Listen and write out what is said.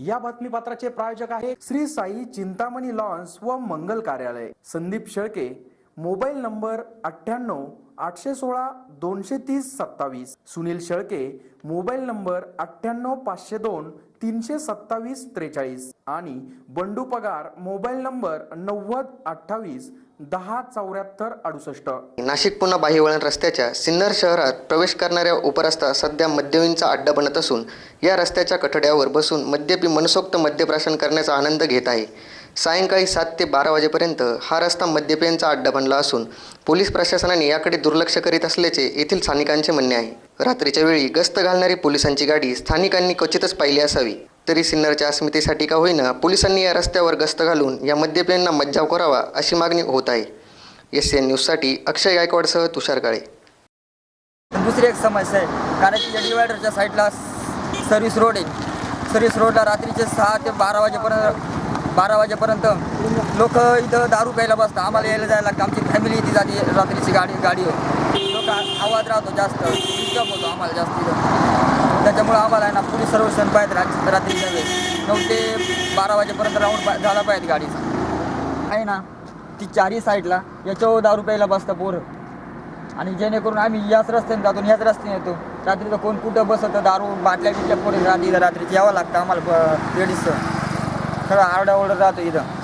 या बातमीपत्राचे प्रायोजक आहे श्री साई चिंतामणी लॉन्स व मंगल कार्यालय. संदीप शेळके मोबाईल नंबर अठ्ठ्याण्णव आठशे सोळा दोनशे तीस सत्तावीस. सुनील शेळके मोबाईल नंबर अठ्ठ्याण्णव पाचशे दोन तीनशे सत्तावीस त्रेचाळीस. आणि बंडू पगार मोबाईल नंबर नव्वद अठ्ठावीस दहा चौऱ्याहत्तर अडुसष्ट. नाशिक पुन्हा बाह्यवळण रस्त्याच्या सिन्नर शहरात प्रवेश करणाऱ्या उपरस्ता सध्या मद्यवींचा अड्डा बनत असून या रस्त्याच्या कठड्यावर बसून मद्यपी मनसोक्त मद्यप्राशन करण्याचा आनंद घेत आहे. सायंकाळी सात ते बारा वाजेपर्यंत हा रस्ता मद्यपेयांचा अड्डा बनला असून पोलीस प्रशासनाने याकडे दुर्लक्ष करीत असल्याचे येथील स्थानिकांचे म्हणणे आहे. रात्रीच्या वेळी गस्त घालणारी पोलिसांची गाडी स्थानिकांनी क्वचितच पाहिली असावी. तरी सिन्नरच्या अस्मितेसाठी का होईना पोलिसांनी या रस्त्यावर गस्त घालून या मद्यपेंना मज्जाव करावा अशी मागणी होत आहे. एस एन न्यूजसाठी अक्षय गायकवाडसह तुषार काळे. दुसरी एक समस्या आहे. कारण की या डिवायडरच्या साईडला सर्व्हिस रोड आहे. सर्व्हिस रोडला रात्रीचे सहा ते बारा वाजेपर्यंत बारा वाजेपर्यंत लोक इथं दारू प्यायला बसतात. आम्हाला यायला जायला लागतं. आमची फॅमिली इथे जाते रात्रीची गाडी गाडी लोक आवाज राहतो जास्त. डिस्टर्ब होतो आम्हाला जास्त इथं. त्याच्यामुळं आम्हाला आहे ना पोलीस सर्वेक्षण पाहिजे रात रात्रीच्या वेळेस. नऊ ते बारा वाजेपर्यंत राऊंड पा झाला पाहिजे गाडीचा. आहे ना ती चारही साईडला याच्यावर दारू प्यायला बसतं पोरं. आणि जेणेकरून आम्ही याच रस्त्याने जातो याच रस्त्याने येतो. रात्रीचं कोण कुठं बसतं दारू बाटल्या बिटल्या पोरी रात्री रात्रीची यावं लागतं आम्हाला लेडीजचं. खरं आरडाओरडा राहतो इथं.